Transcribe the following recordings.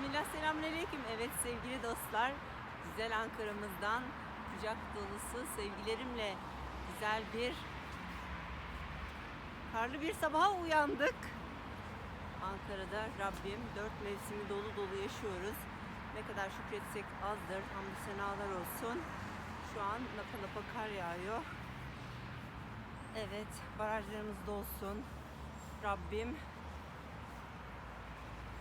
Bismillah selamünaleyküm. Evet sevgili dostlar, güzel Ankara'mızdan kucak dolusu sevgilerimle güzel bir karlı bir sabaha uyandık. Ankara'da Rabbim dört mevsimi dolu dolu yaşıyoruz. Ne kadar şükretsek azdır. Hamdü senalar olsun. Şu an lapa lapa kar yağıyor. Evet, barajlarımız dolsun. Rabbim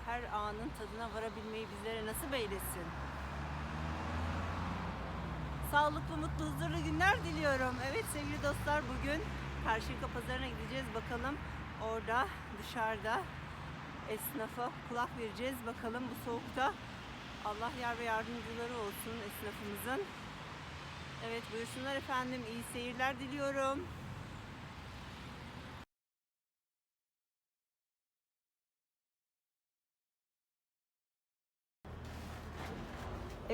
her anın tadına varabilmeyi bizlere nasip eylesin. Sağlıklı, mutlu, huzurlu günler diliyorum. Evet sevgili dostlar bugün Karşıyaka Pazarı'na gideceğiz. Bakalım orada dışarıda esnafa kulak vereceğiz. Bakalım bu soğukta Allah yar ve yardımcıları olsun esnafımızın. Evet buyursunlar efendim. İyi seyirler diliyorum.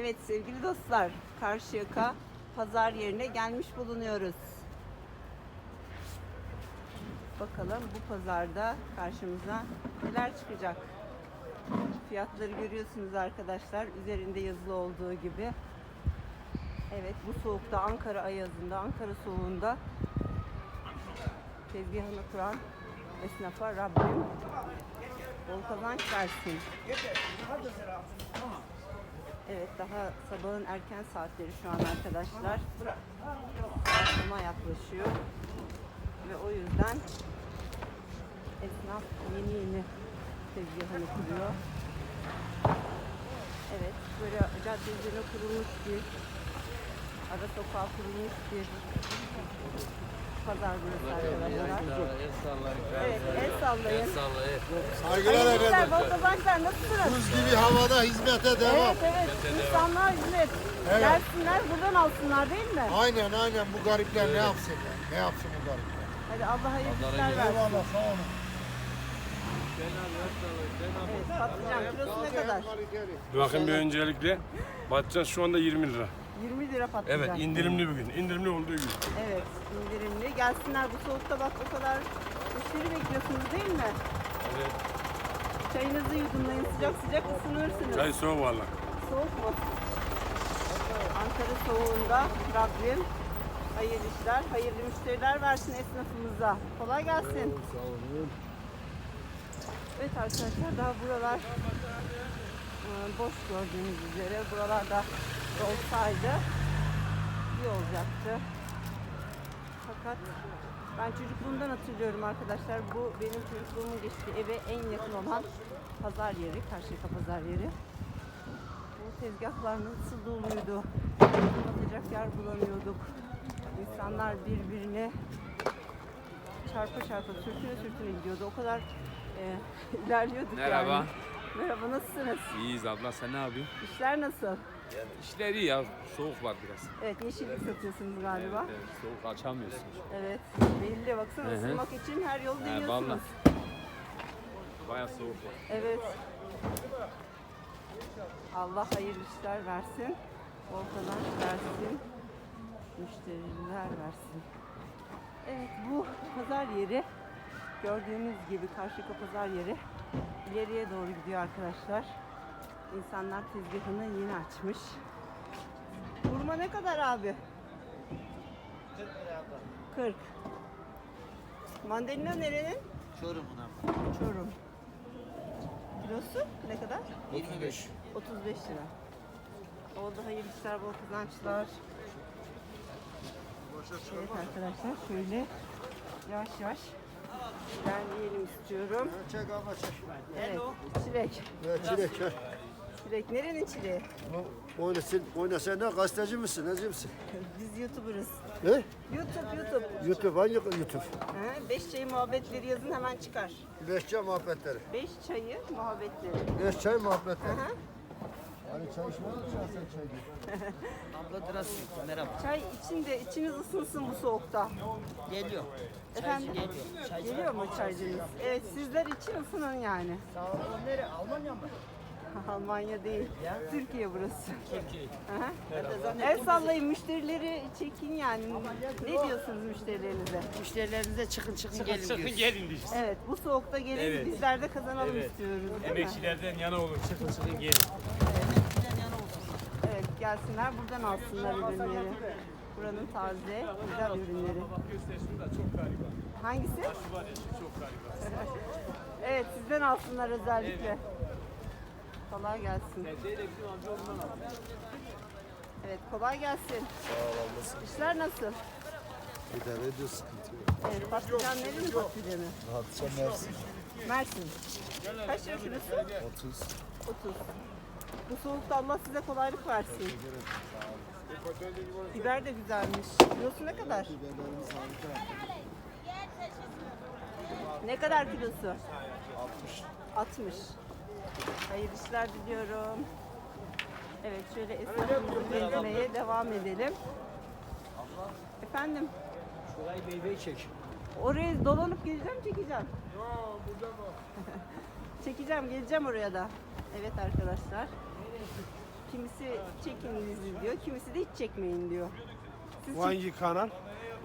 Evet sevgili dostlar, Karşıyaka pazar yerine gelmiş bulunuyoruz. Bakalım bu pazarda karşımıza neler çıkacak. Fiyatları görüyorsunuz arkadaşlar. Üzerinde yazılı olduğu gibi. Evet bu soğukta Ankara ayazında, Ankara soğuğunda tezgahını kuran esnafa Rabbim bol kazanç versin. Evet daha sabahın erken saatleri şu an arkadaşlar. Akşama yaklaşıyor. Ve o yüzden esnaf yeni yeni tezgahını kuruyor. Evet böyle cadde üzerine kurulmuş bir ara sokağa kurulmuş bir pazar burası arkadaşlar. El sallayın. Evet el sallayın. El sallayın. Saygılar efendim. bol kazançlar. Nasılsınız? Buz gibi havada hizmete devam. Evet evet. İnsanlar hizmet. Evet. Gelsinler buradan alsınlar değil mi? Aynen aynen bu garipler ne yapsın? Ne yapsın bu garipler? Hadi Allah hayırlı işler versin. Eyvallah sağ olun. Evet, patlıcan kilosu ne kadar? Bakın bir öncelikle patlıcan şu anda 20 lira. 20 lira patlıcan. Evet indirimli bugün. indirimli olduğu gün. Evet, indirimli. Gelsinler bu soğukta bak o kadar müşteri bekliyorsunuz değil mi? Evet. Çayınızı yudumlayın sıcak sıcak ısınırsınız. Çay soğuk valla. Soğuk mu? Ankara soğuğunda Rabbim hayırlı işler, hayırlı müşteriler versin esnafımıza. Kolay gelsin. Evet arkadaşlar daha buralar e, boş gördüğünüz üzere buralarda olsaydı iyi olacaktı. Fakat ben çocukluğumdan hatırlıyorum arkadaşlar. Bu benim çocukluğumun geçtiği eve en yakın olan pazar yeri, Karşıyaka pazar yeri. Bu tezgahlar nasıl doluydu. Atacak yer bulamıyorduk. İnsanlar birbirine çarpa çarpa sürtüne sürtüne gidiyordu. O kadar e, ilerliyorduk Merhaba. yani. Merhaba nasılsınız? İyiyiz abla sen ne yapıyorsun? İşler nasıl? İşler iyi ya. Soğuk var biraz. Evet yeşillik satıyorsunuz galiba. Evet, evet, soğuk açamıyorsun. Evet. Belli baksana Hı hı. ısınmak için her yolu He, deniyorsunuz. vallahi. Baya soğuk var. Evet. Allah hayırlı işler versin. Bol kazanç versin. Müşteriler versin. Evet bu pazar yeri gördüğünüz gibi Karşıyaka pazar yeri ileriye doğru gidiyor arkadaşlar. İnsanlar tezgahını yeni açmış. Hurma ne kadar abi? 40 Mandalina nerenin? Çorum'un ama. Çorum. Kilosu ne kadar? 25. 35 lira. Oldu hayırlı işler, bol kazançlar. Evet arkadaşlar şöyle yavaş yavaş ilerleyelim istiyorum. Çek ama çek. Evet, çilek. Evet, çilek çek. Çilek nerenin çileği? Oynasın, oynasın ne gazeteci misin, neci misin? Biz YouTuber'ız. Ne? YouTube, YouTube. YouTube, hangi YouTube? Ha, beş çayı muhabbetleri yazın hemen çıkar. Beş çay muhabbetleri. Beş çayı muhabbetleri. Beş çay muhabbetleri. Aha. Hani çay içmez misin sen çay gibi? Abla biraz merhaba. Çay için de içiniz ısınsın bu soğukta. Geliyor. Efendim? Çaycı geliyor. Çaycı. Geliyor mu çaycınız? Evet sizler için ısının yani. Sağ olun. Nere? Almanya mı? Almanya değil. Türkiye burası. Türkiye. Aha. El sallayın müşterileri çekin yani. Ne diyorsunuz müşterilerinize? Müşterilerinize çıkın çıkın gelin Sakın diyoruz. gelin diyeceğiz. Evet bu soğukta gelin Evet. bizler de kazanalım Evet. istiyoruz değil mi? Emekçilerden yana olun. Çıkın çıkın gelin. Evet gelsinler buradan alsınlar ürünleri. Buranın taze güzel ürünleri. Hangisi? evet sizden alsınlar özellikle. Kolay gelsin. Evet kolay gelsin. İşler nasıl? İdare ediyor sıkıntı yok. Evet, patlıcan nerenin patlıcanı? Rahatça Mersin. Mersin. Kaç lira kilosu? 30. 30. Bu soğukta Allah size kolaylık versin. Biber de güzelmiş. Kilosu ne kadar? Biberlerimiz harika. Ne kadar kilosu? 60. 60. Hayırlı işler diliyorum. Evet şöyle esnafımızı gezmeye devam edelim. Efendim Şurayı bey bey çek. oraya dolanıp geleceğim çekeceğim. çekeceğim geleceğim oraya da. Evet arkadaşlar. Kimisi çekin bizi diyor, kimisi de hiç çekmeyin diyor. Siz Bu hangi kanal?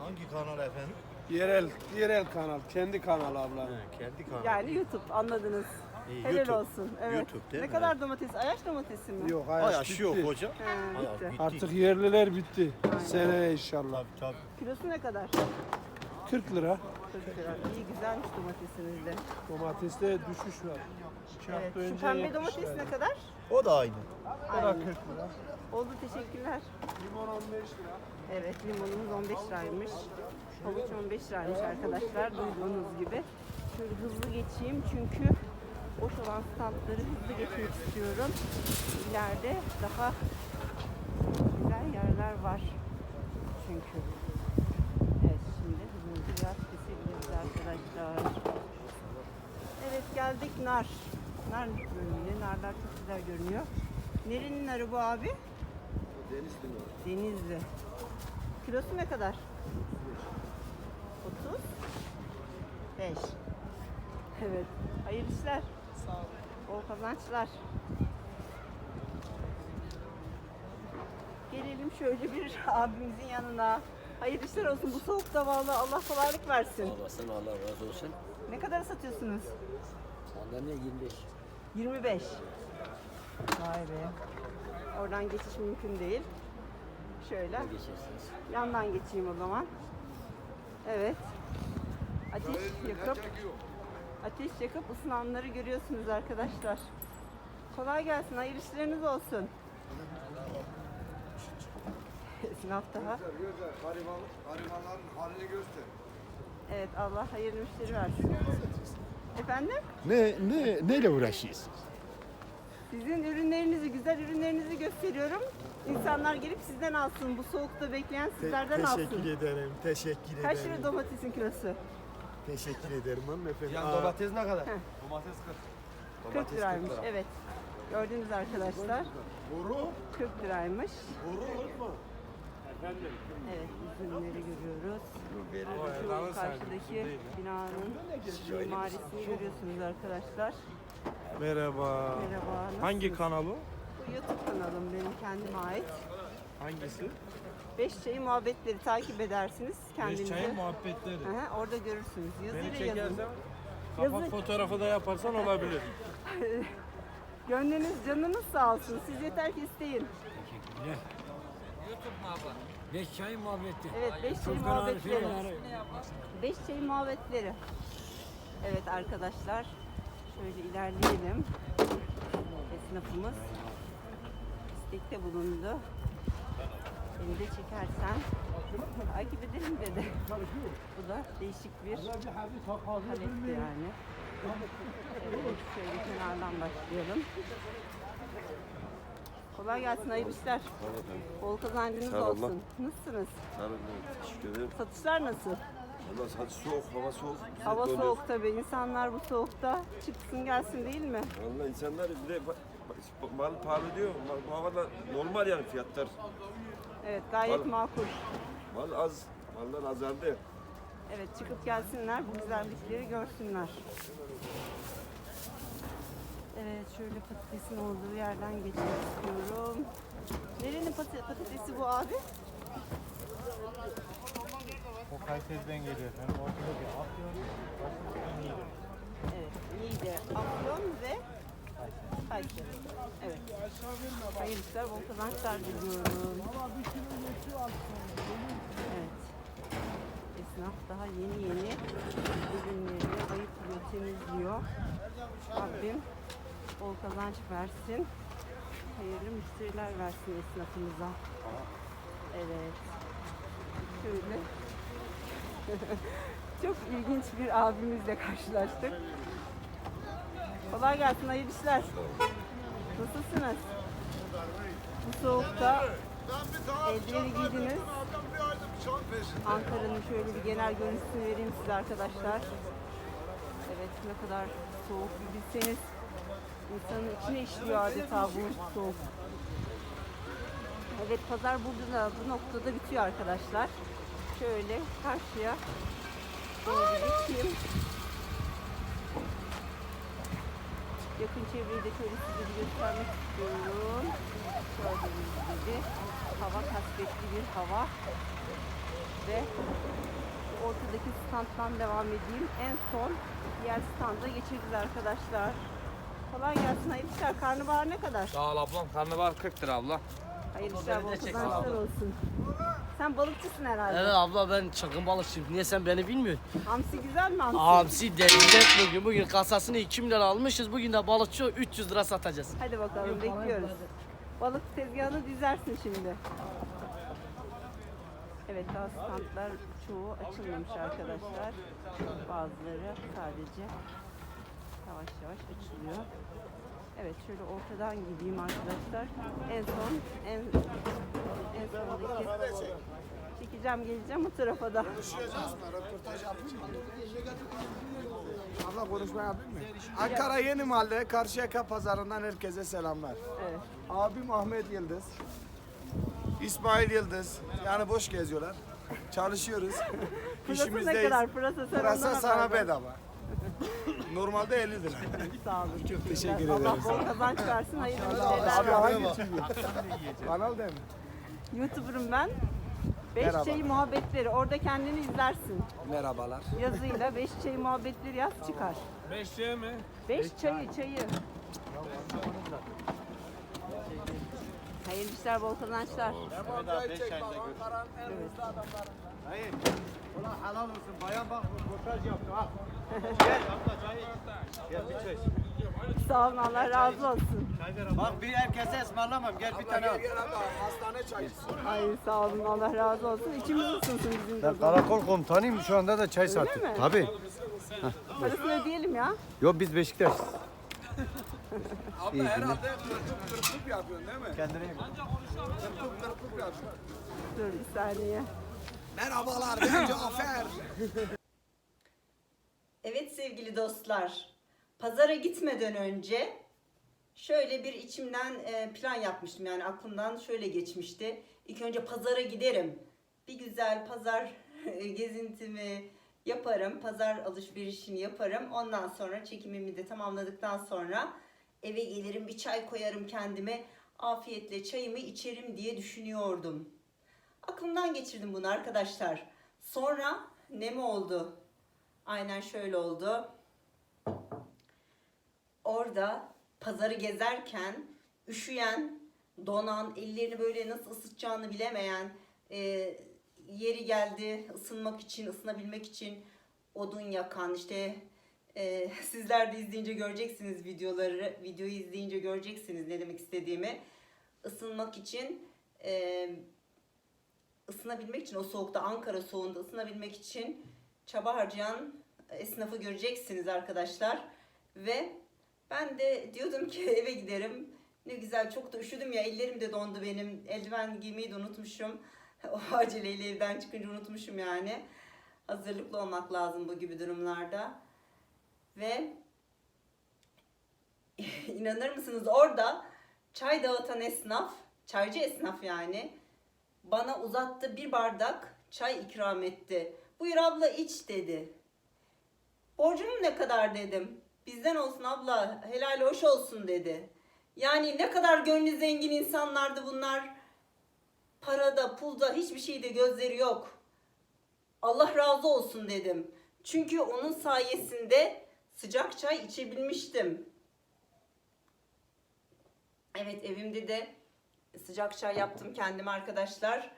Hangi kanal efendim? Yerel, yerel kanal. Kendi kanalı abla. Kendi kanal. Yani YouTube anladınız. İyi, Helal YouTube. olsun. Evet. YouTube değil ne mi? kadar domates? Ayaş domatesi mi? Yok Ay hayır. aşı yok hocam. He, Ay, bitti. bitti. Artık yerliler bitti. Seneye inşallah. Tabii tabii. Kilosu ne kadar? 40 lira. 40 lira. İyi güzelmiş domatesiniz de. Domateste düşüş var. İki Evet. hafta Şu önce pembe 70 domates ne kadar? O da aynı. O da Aynı. 40 lira. Oldu teşekkürler. Limon 15 lira. Evet limonumuz 15 liraymış. Havuç 15 liraymış arkadaşlar duyduğunuz gibi. Şöyle hızlı geçeyim çünkü boş olan standları hızlı geçmek istiyorum. İleride daha güzel yerler var çünkü. Evet şimdi hızımızı biraz kesebiliriz arkadaşlar. Evet geldik nar. Nar bölümüne. Narlar çok güzel görünüyor. Nerenin narı bu abi? Deniz limanı. Denizli. Kilosu ne kadar? 30. 5. Evet. Hayırlı işler. Bol kazançlar. Gelelim şöyle bir abimizin yanına. Hayırlı işler olsun bu soğukta vallahi Allah kolaylık versin. Olasın Allah razı olsun. Ne kadar satıyorsunuz? Ne 25. 25. Vay be. Oradan geçiş mümkün değil. Şöyle. Geçersiniz. Yandan geçeyim o zaman. Evet. Ateş yakıp ateş yakıp ısınanları görüyorsunuz arkadaşlar. Kolay gelsin. Hayırlı işleriniz olsun. Esnaf daha. Harimanların halini göster. Evet Allah hayırlı müşteri versin. Efendim? Ne ne neyle uğraşıyorsunuz? Sizin ürünlerinizi, güzel ürünlerinizi gösteriyorum. İnsanlar gelip sizden alsın. Bu soğukta bekleyen sizlerden alsın. ederim. Teşekkür Kaç lira domatesin kilosu? Teşekkür ederim hanımefendi. Yan Aa, domates ne kadar? 40 liraymış. Evet. Gördünüz arkadaşlar. Boru. 40 liraymış. Boru unutma. Evet, üzümleri görüyoruz. Şu karşıdaki binanın mimarisini görüyorsunuz arkadaşlar. Merhaba. Merhaba. nasılsınız? Hangi kanal? Bu YouTube kanalım benim kendime ait. Hangisi? Beş çayı muhabbetleri takip edersiniz kendinize. muhabbetleri. Aha, orada görürsünüz. Yazıyla yazın. kapak Yazı- fotoğrafı da yaparsan olabilir. Gönlünüz, canınız sağ olsun. Siz yeter ki isteyin. Beş çay muhabbeti. Evet, beş çayı muhabbetleri. Beş çayı muhabbetleri. Evet arkadaşlar, şöyle ilerleyelim. Esnafımız istekte bulundu. Beni de çekersen takip edelim dedi. Bu da değişik bir talepti yani. Evet, şöyle kenardan başlayalım. Kolay gelsin, hayırlı işler. Bol kazancınız Sağ ol Allah. olsun. Nasılsınız? Olun, teşekkür ederim. Satışlar nasıl? Valla hadi soğuk, hava soğuk. Biz de Hava donuyoruz. soğuk tabii. İnsanlar bu soğukta çıksın gelsin değil mi? Valla insanlar bir de ba- ba- mal pahalı diyor. Mal, bu havada normal yani fiyatlar. Evet gayet Vallahi. makul. Mal az, mallar azaldı. Evet çıkıp gelsinler bu güzellikleri görsünler. Evet şöyle patatesin olduğu yerden geçmek istiyorum. Nerenin pata- patatesi bu abi? O Kayseri'den geliyor efendim. Ortada bir afyon, başka bir Niğde. Evet, Niğde, Afyon ve Kayseri. Evet. Hayırlı işler, bol kazançlar diliyorum. Evet. Esnaf daha yeni yeni ürünlerini ayıklıyor, temizliyor. Rabbim bol kazanç versin. Hayırlı müşteriler versin esnafımıza. Evet. Şöyle çok ilginç bir abimizle karşılaştık. Kolay gelsin, hayırlı işler. Nasılsınız? Bu soğukta eldiveni giydiniz. Ankara'nın şöyle bir genel görüntüsünü vereyim size arkadaşlar. Evet ne kadar soğuk bir bilseniz insanın içine işliyor adeta bu soğuk. Evet pazar burada da bu noktada bitiyor arkadaşlar. Şöyle karşıya doğru geçeyim. Yakın çevreyi de şöyle size bir göstermek istiyorum. Gördüğünüz gibi hava kasvetli bir hava. Ve ortadaki standdan devam edeyim. En son diğer standa geçeceğiz arkadaşlar. Kolay gelsin. Hayırlı işler. Karnabahar ne kadar? Sağ ol ablam. Karnabahar 40 lira abla. Hayırlı işler. Bol kazançlar olsun. Sen balıkçısın herhalde. Evet abla ben çılgın balıkçıyım. Niye sen beni bilmiyorsun? Hamsi güzel mi hamsi? Hamsi denizde bugün. Bugün kasasını 2 milyon almışız. Bugün de balıkçı 300 lira satacağız. Hadi bakalım bekliyoruz. Balık tezgahını dizersin şimdi. Evet daha standlar çoğu açılmamış arkadaşlar. Bazıları sadece yavaş yavaş açılıyor. Evet şöyle ortadan gideyim arkadaşlar. En son en en sondaki çekeceğim geleceğim bu tarafa da. Abla konuşma yapayım mı? Ankara Yeni Mahalle Karşıyaka Pazarı'ndan herkese selamlar. Evet. Abim Ahmet Yıldız. İsmail Yıldız. Yani boş geziyorlar. Çalışıyoruz. Pırasa ne kadar? Pırasa sen Pırasa sana bedava. Normalde 50 lira. Sağ olun. Çok teşekkür Allah ederim. bol kazanç versin. Hayırlı Abi işler. hangi TV? Kanal değil mi? YouTuber'ım ben. Beş Merhaba. çayı muhabbetleri. Orada kendini izlersin. Merhabalar. Yazıyla beş çayı muhabbetleri yaz çıkar. Beş lira mı? Beş çayı çayı. Hayırlı işler, bol kazançlar. Ulan helal olsun. Bayan bak röportaj yaptı. Al. Sağ olun, Allah razı olsun. Bak bir herkese ısmarlamam. Gel bir tane al. Hastane çayısı. Ay sağ olun, Allah razı olsun. İçimiz ısınsın bizim de. Ben karakol komutanıyım şu anda da çay satıyorum. mi? Tabii. Parasını ödeyelim ya. Yok biz Beşiktaş. Abla herhalde kırpıp kırpıp yapıyorsun değil mi? Kendine Kırpıp kırpıp yapıyorsun. Dur bir saniye. Merhabalar ben Cafer. Dostlar, pazara gitmeden önce şöyle bir içimden e, plan yapmıştım. Yani aklımdan şöyle geçmişti. İlk önce pazara giderim. Bir güzel pazar gezintimi yaparım. Pazar alışverişini yaparım. Ondan sonra çekimimi de tamamladıktan sonra eve gelirim bir çay koyarım kendime. Afiyetle çayımı içerim diye düşünüyordum. Aklımdan geçirdim bunu arkadaşlar. Sonra ne mi oldu? Aynen şöyle oldu. Orada pazarı gezerken üşüyen, donan, ellerini böyle nasıl ısıtacağını bilemeyen, e, yeri geldi ısınmak için, ısınabilmek için odun yakan, işte e, sizler de izleyince göreceksiniz videoları, videoyu izleyince göreceksiniz ne demek istediğimi. Isınmak için, e, ısınabilmek için o soğukta, Ankara soğuğunda ısınabilmek için çaba harcayan esnafı göreceksiniz arkadaşlar. Ve ben de diyordum ki eve giderim. Ne güzel çok da üşüdüm ya ellerim de dondu benim. Eldiven giymeyi de unutmuşum. O aceleyle evden çıkınca unutmuşum yani. Hazırlıklı olmak lazım bu gibi durumlarda. Ve inanır mısınız orada çay dağıtan esnaf, çaycı esnaf yani bana uzattı bir bardak çay ikram etti. Buyur abla iç dedi. Borcunun ne kadar dedim. Bizden olsun abla, helal hoş olsun dedi. Yani ne kadar gönlü zengin insanlardı bunlar. Parada, pulda hiçbir şeyde gözleri yok. Allah razı olsun dedim. Çünkü onun sayesinde sıcak çay içebilmiştim. Evet evimde de sıcak çay yaptım kendim arkadaşlar.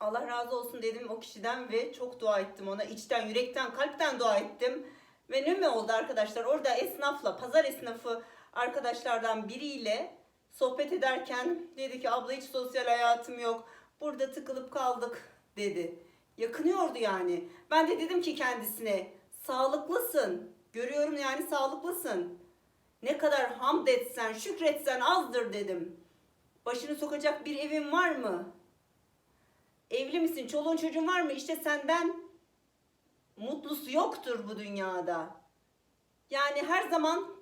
Allah razı olsun dedim o kişiden ve çok dua ettim ona. içten, yürekten, kalpten dua ettim. Ve ne mi oldu arkadaşlar? Orada esnafla, pazar esnafı arkadaşlardan biriyle sohbet ederken dedi ki abla hiç sosyal hayatım yok. Burada tıkılıp kaldık dedi. Yakınıyordu yani. Ben de dedim ki kendisine sağlıklısın. Görüyorum yani sağlıklısın. Ne kadar hamd etsen, şükretsen azdır dedim. Başını sokacak bir evin var mı? Evli misin? Çoluğun çocuğun var mı? İşte senden mutlusu yoktur bu dünyada. Yani her zaman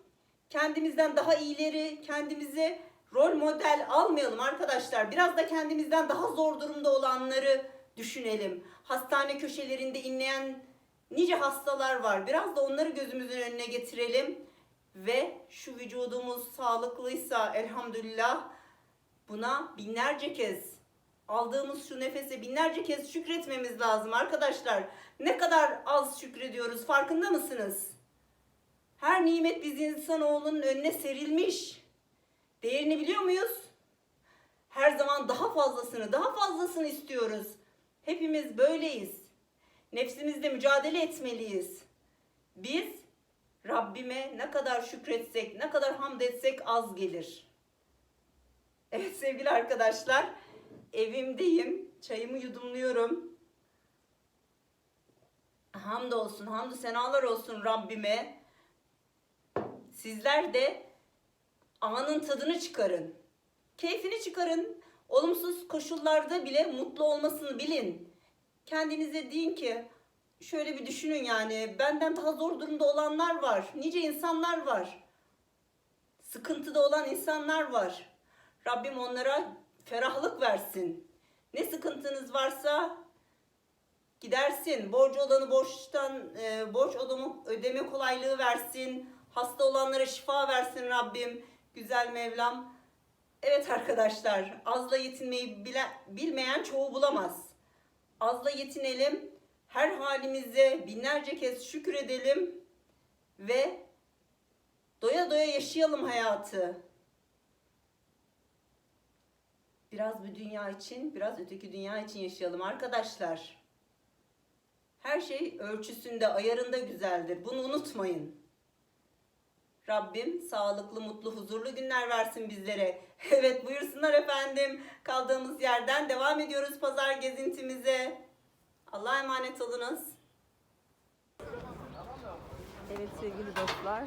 kendimizden daha iyileri, kendimize rol model almayalım arkadaşlar. Biraz da kendimizden daha zor durumda olanları düşünelim. Hastane köşelerinde inleyen nice hastalar var. Biraz da onları gözümüzün önüne getirelim. Ve şu vücudumuz sağlıklıysa elhamdülillah buna binlerce kez aldığımız şu nefese binlerce kez şükretmemiz lazım arkadaşlar. Ne kadar az şükrediyoruz farkında mısınız? Her nimet biz insanoğlunun önüne serilmiş. Değerini biliyor muyuz? Her zaman daha fazlasını, daha fazlasını istiyoruz. Hepimiz böyleyiz. Nefsimizle mücadele etmeliyiz. Biz Rabbime ne kadar şükretsek, ne kadar hamd etsek az gelir. Evet sevgili arkadaşlar, evimdeyim. Çayımı yudumluyorum. Hamdolsun, hamdü senalar olsun Rabbime. Sizler de anın tadını çıkarın. Keyfini çıkarın. Olumsuz koşullarda bile mutlu olmasını bilin. Kendinize deyin ki şöyle bir düşünün yani benden daha zor durumda olanlar var. Nice insanlar var. Sıkıntıda olan insanlar var. Rabbim onlara ferahlık versin. Ne sıkıntınız varsa gidersin. Borcu olanı borçtan e, borç ödeme, ödeme kolaylığı versin. Hasta olanlara şifa versin Rabbim. Güzel Mevlam. Evet arkadaşlar, azla yetinmeyi bile, bilmeyen çoğu bulamaz. Azla yetinelim. Her halimize binlerce kez şükredelim ve doya doya yaşayalım hayatı. Biraz bu dünya için, biraz öteki dünya için yaşayalım arkadaşlar. Her şey ölçüsünde, ayarında güzeldir. Bunu unutmayın. Rabbim sağlıklı, mutlu, huzurlu günler versin bizlere. Evet buyursunlar efendim. Kaldığımız yerden devam ediyoruz pazar gezintimize. Allah'a emanet olunuz. Evet sevgili dostlar.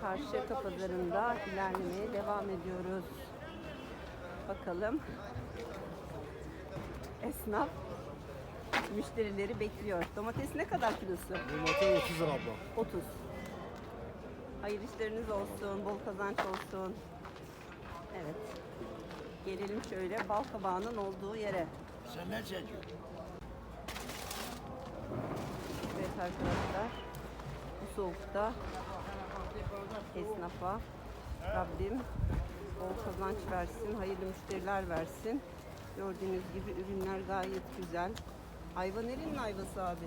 Karşıyaka pazarında ilerlemeye devam ediyoruz. Bakalım. Esnaf müşterileri bekliyor. Domates ne kadar kilosu? Domates 30 lira abla. 30. Hayırlı işleriniz olsun, bol kazanç olsun. Evet. Gelelim şöyle bal kabağının olduğu yere. Sen ne çekiyorsun? Evet arkadaşlar. Bu soğukta esnafa Rabbim bol kazanç versin, hayırlı müşteriler versin. Gördüğünüz gibi ürünler gayet güzel. Ayva nerenin ayvası abi?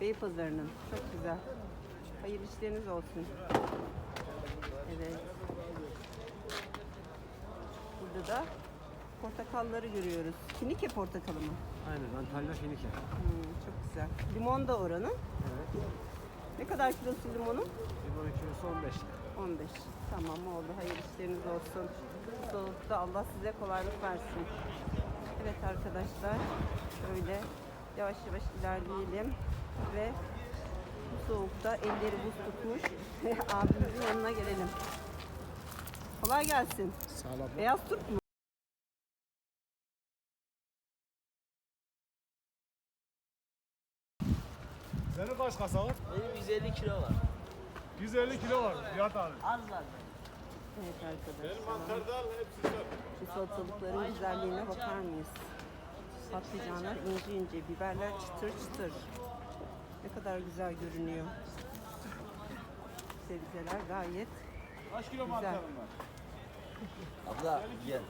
Beypazarı'nın. Çok güzel. Hayırlı işleriniz olsun. Evet. Burada da portakalları görüyoruz. Kinike portakalı mı? Aynen Antalya Finike. Hmm, çok güzel. Limon da oranın. Evet. Ne kadar kilosu limonun? Limon kilosu 15 lira. 15. Tamam oldu. Hayırlı işleriniz olsun. Soğukta Allah size kolaylık versin. Evet arkadaşlar. Şöyle yavaş yavaş ilerleyelim. Ve bu soğukta elleri buz tutmuş abimizin yanına gelelim. Kolay gelsin. Sağ ol abla. Beyaz Türk mü? Senin kaç kasa var? Benim 150 kilo var. 150 kilo var. Fiyat abi. Az var. Evet arkadaşlar. Şu salatalıkların güzelliğine bakar mıyız? Patlıcanlar ince ince, biberler çıtır çıtır. Ne kadar güzel görünüyor. Sebzeler gayet güzel. Abla gel.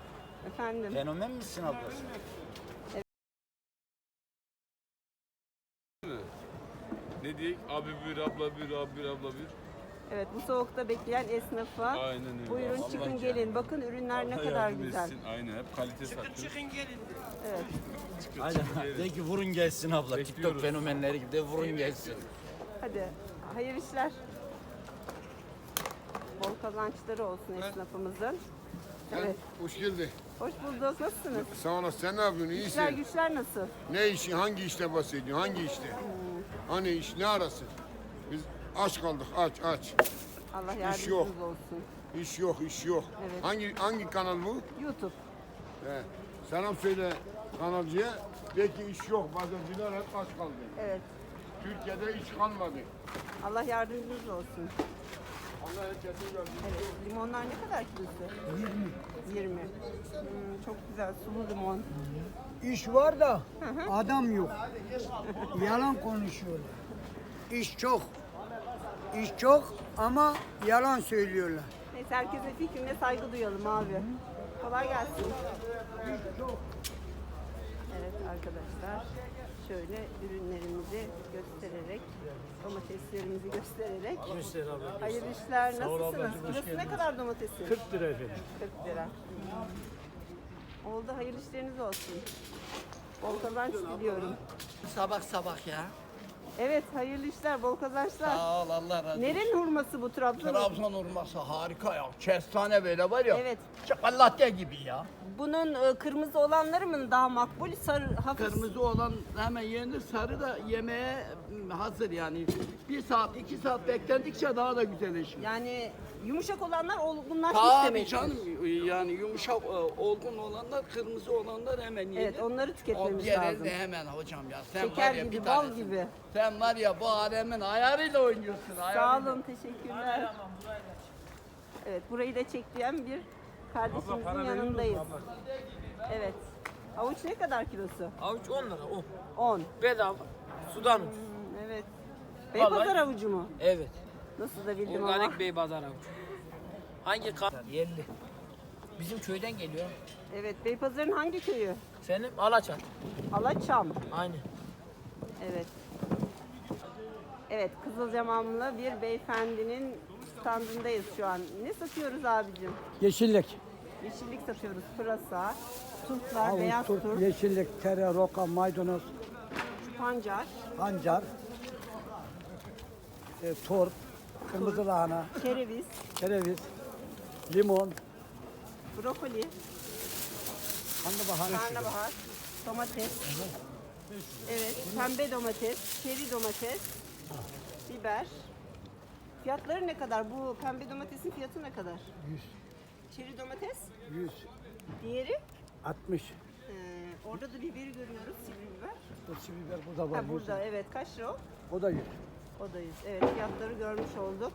Efendim. Fenomen misin ablası? Ne diyeyim? Abi bir, abla bir, abi bir, abla bir. Evet bu soğukta bekleyen esnafa Aynen öyle. buyurun Allah çıkın gelin. Bakın ürünler ne Allah kadar yardım güzel. etsin. Aynen hep kalite satıyoruz. Evet. Aynen. De ki vurun gelsin abla. TikTok Bekliyoruz. fenomenleri gibi de vurun gelsin. Hadi hayır işler. Bol kazançları olsun esnafımızın. Evet. Hoş geldin. Hoş bulduk. Nasılsınız? Sağ olasın. Sen ne yapıyorsun? İşler İyisin. güçler nasıl? Ne işi? Hangi işte bahsediyorsun? Hangi işte? Hani iş ne arası? Aç kaldık. Aç aç. Allah yok. yardımcınız olsun. İş yok, iş yok. Evet. Hangi hangi kanal bu? YouTube. He. Selam söyle kanalcıya. De ki iş yok. Pazarcılar hep aç kaldı. Evet. Türkiye'de iş kalmadı. Allah yardımcınız olsun. Allah. Evet. Limonlar ne kadar kilosu? 20. 20. Hmm, çok güzel sulu limon. İş var da adam yok. Yalan konuşuyorlar. İş çok. İş çok ama yalan söylüyorlar. Neyse herkesin fikrine saygı duyalım abi. Kolay gelsin. Evet arkadaşlar şöyle ürünlerimizi göstererek domateslerimizi göstererek Müşteri abla. hayırlı işler Sağ ol nasılsınız? ablacığım, hoş Kilosu ne geldiniz. kadar domatesin? 40 lira efendim. 40 lira. Oldu hayırlı işleriniz olsun. Bol kazanç diliyorum. Sabah sabah ya. Evet hayırlı işler bol kazançlar. Sağ ol Allah razı olsun. Nerenin hurması bu Trabzon? Trabzon hurması harika ya. Kestane böyle var ya. Evet. Çikolata gibi ya. Bunun e, kırmızı olanları mı daha makbul? Sarı hafif. Kırmızı olan hemen yenir, sarı da yemeğe hazır yani. Bir saat, iki saat beklendikçe daha da güzelleşiyor. Yani yumuşak olanlar olgunlaşmış Tabii demek. canım yani yumuşak e, olgun olanlar, kırmızı olanlar hemen yenir. Evet onları O tüketmemiz diğerleri lazım. de hemen hocam ya. Sen Şeker var ya gibi, bir bal tanesin. gibi. Sen var ya bu alemin ayarıyla oynuyorsun. Sağ ayarıyla. olun, teşekkürler. Evet, burayı da çekleyen bir kardeşimizin yanındayız. Evet. Avuç ne kadar kilosu? Avuç 10 lira o. 10. Bedava. Sudan. Hmm, evet. Beypazar Vallahi- avucu mu? Evet. Nasıl da bildim ama. Organik bey pazar avuç. Hangi kan? Yerli. Bizim köyden geliyor. Evet, Beypazar'ın hangi köyü? Senin Alaçat. Alaçam. Aynı. Evet. Evet, Kızılcamamlı bir beyefendinin standındayız şu an. Ne satıyoruz abicim? Yeşillik. Yeşillik satıyoruz. Pırasa, turplar, beyaz turp, turp, yeşillik, tere, roka, maydanoz, pancar, pancar, e, turp, kırmızı lahana, kereviz, kereviz, limon, brokoli, karnabahar. karnabahar, domates. Evet, pembe domates, çeri domates, biber. Fiyatları ne kadar? Bu pembe domatesin fiyatı ne kadar? 100, Çeri domates, 100, diğeri. 60. Ee, orada da biberi görüyoruz, sivri biber. Bu sivri biber burada var. Ha, burada evet, kaç lira o? O da 100. O da yüz. Evet, fiyatları görmüş olduk.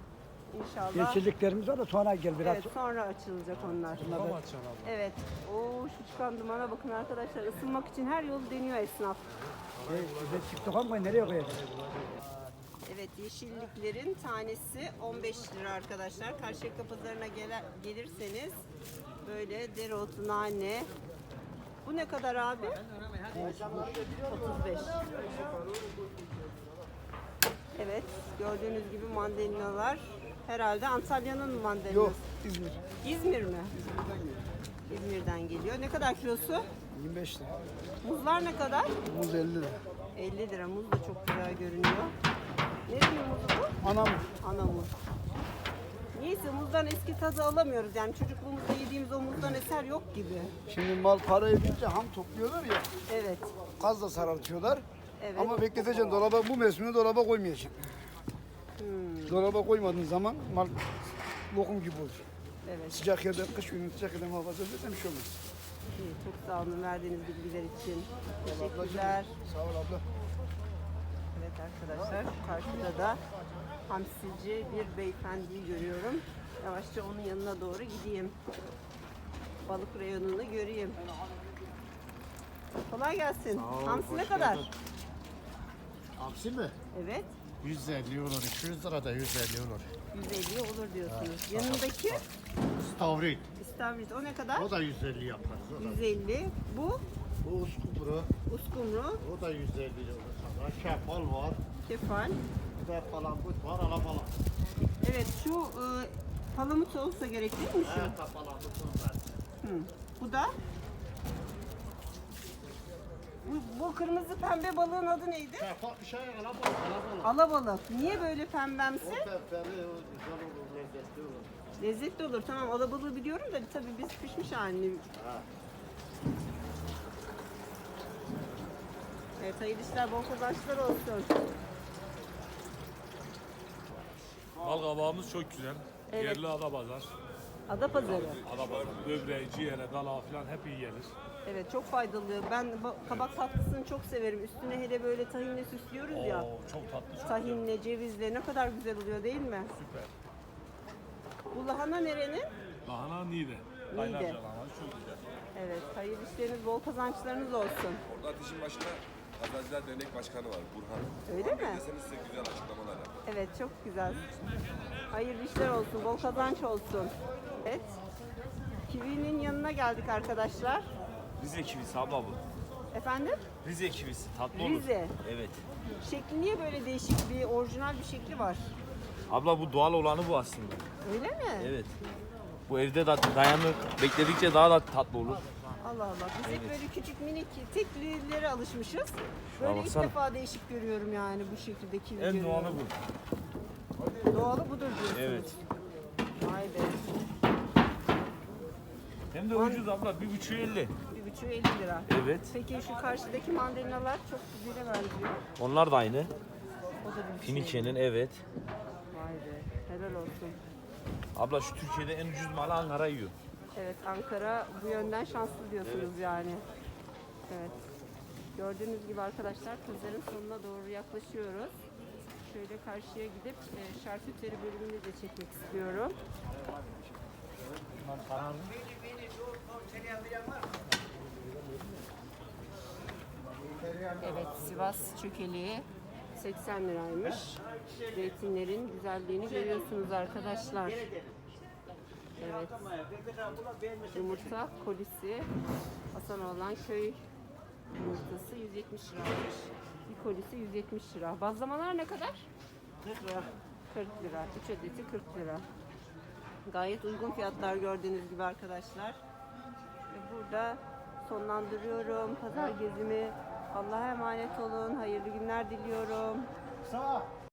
İnşallah. Yeşilliklerimiz var da sonra gel biraz. Evet, sonra açılacak onlar. Bunlar da- Evet. Oo, şu çıkan dumana bakın arkadaşlar. Isınmak için her yolu deniyor esnaf. E, bize TikTok'a mı nereye koyacağız? Evet, yeşilliklerin tanesi 15 lira arkadaşlar. Karşıyaka pazarına gele- gelirseniz böyle dereotu, nane. Bu ne kadar abi? 35. Evet, gördüğünüz gibi mandalinalar. Herhalde Antalya'nın mandalinası? Yok İzmir. İzmir mi? İzmir'den geliyor. Ne kadar kilosu? 25 lira. Muzlar ne kadar? Muz 50 lira. 50 lira. Muz da çok güzel görünüyor. Nerenin muzu bu? Anam. Ana muz. Niyeyse muzdan eski tadı alamıyoruz. Yani çocukluğumuzda yediğimiz o muzdan eser yok gibi. Şimdi mal para edince ham topluyorlar ya. Evet. Gaz da sarartıyorlar. Evet. Ama bekleteceksin dolaba bu mevsimde dolaba koymayacaksın. Hmm, Dolaba koymadığın zaman mal lokum gibi olur. evet. Sıcak yerde, kış günü sıcak yerde muhafaza edersen bir şey olmaz. İyi, çok sağ olun verdiğiniz bilgiler için. Teşekkürler. Sağ ol abla. Arkadaşlar şu karşıda da hamsici bir beyefendiyi görüyorum. Yavaşça onun yanına doğru gideyim. Balık reyonunu göreyim. Kolay gelsin. Hamsi ne kadar? Hamsi mi? Evet. 150 olur, 200 lira da 150 olur. 150 olur diyorsunuz. Yanındaki Stavrit. istavrit o ne kadar? O da 150 yaparız. O da. 150. Bu Bu uskumru. uskumru, O da 150 olur. Kefal var. kefal. Bir de palamut var, alabalık. Evet şu e, palamut olsa gerek değil mi şu? Evet, palamut var. Hı. Bu da bu, bu kırmızı pembe balığın adı neydi? Kefal, şey, alabalık, alabalık. Alabalık. Niye böyle pembemsi? O peferi, o güzel olur, lezzetli olur. Lezzetli olur. Tamam alabalığı biliyorum da tabii biz pişmiş halini. Evet hayırlı işler, bol kazançlar olsun. Bal kabağımız çok güzel. Evet. Yerli ada pazar. Ada pazarı. Ada pazar. Böbreği, ciğere, dala falan hep iyi gelir. Evet çok faydalı. Ben ba- kabak tatlısını çok severim. Üstüne hele böyle tahinle süslüyoruz ya. Oo, çok tatlı. Çok Tahinle, cevizle ne kadar güzel oluyor değil mi? Süper. Bu lahana nerenin? Lahana Niğde. Kaynarca lahana çok güzel. Evet, hayırlı işleriniz, bol kazançlarınız olsun. Orada ateşin başında Pazarcılar Dernek Başkanı var Burhan. Öyle mi? Deseniz size güzel açıklamalar yapar. Evet, çok güzel. Hayırlı işler olsun, bol kazanç olsun. Evet. Kivi'nin yanına geldik arkadaşlar. Rize kivisi abla bu. Efendim? Rize kivisi tatlı Rize. Evet. Şekli niye böyle değişik bir, orijinal bir şekli var? Abla bu doğal olanı bu aslında. Öyle mi? Evet. Bu evde de dayanır. Bekledikçe daha da tatlı olur. Allah Allah. Biz hep böyle küçük minik teklilere alışmışız. Böyle ilk defa değişik görüyorum yani bu şekilde kivi En görüyorum. doğalı bu. Doğalı budur diyorsunuz. Evet. Vay be. Hem de ucuz abla. Bir buçuğu 50. Bir buçuğu 50 lira. Evet. Peki şu karşıdaki mandalinalar çok güzele benziyor. Onlar da aynı. O da bir şey. Finike'nin evet. Vay be. Helal olsun. Abla şu Türkiye'de en ucuz malı Ankara yiyor. Evet Ankara bu yönden şanslı diyorsunuz yani. Evet. Gördüğünüz gibi arkadaşlar kızların sonuna doğru yaklaşıyoruz. Şöyle karşıya gidip e, şarküteri bölümünü de çekmek istiyorum. Evet Sivas çökeliği 80 liraymış. Zeytinlerin güzelliğini görüyorsunuz arkadaşlar. Evet. Yumurta kolisi Hasanoğlan köy yumurtası 170 liraymış. Bir kolisi 170 lira. Bazlamalar ne kadar? 40 lira. 40 lira. 3 adeti 40 lira. Gayet uygun fiyatlar gördüğünüz gibi arkadaşlar. Ve burada sonlandırıyorum pazar gezimi. Allah'a emanet olun. Hayırlı günler diliyorum. Sağ.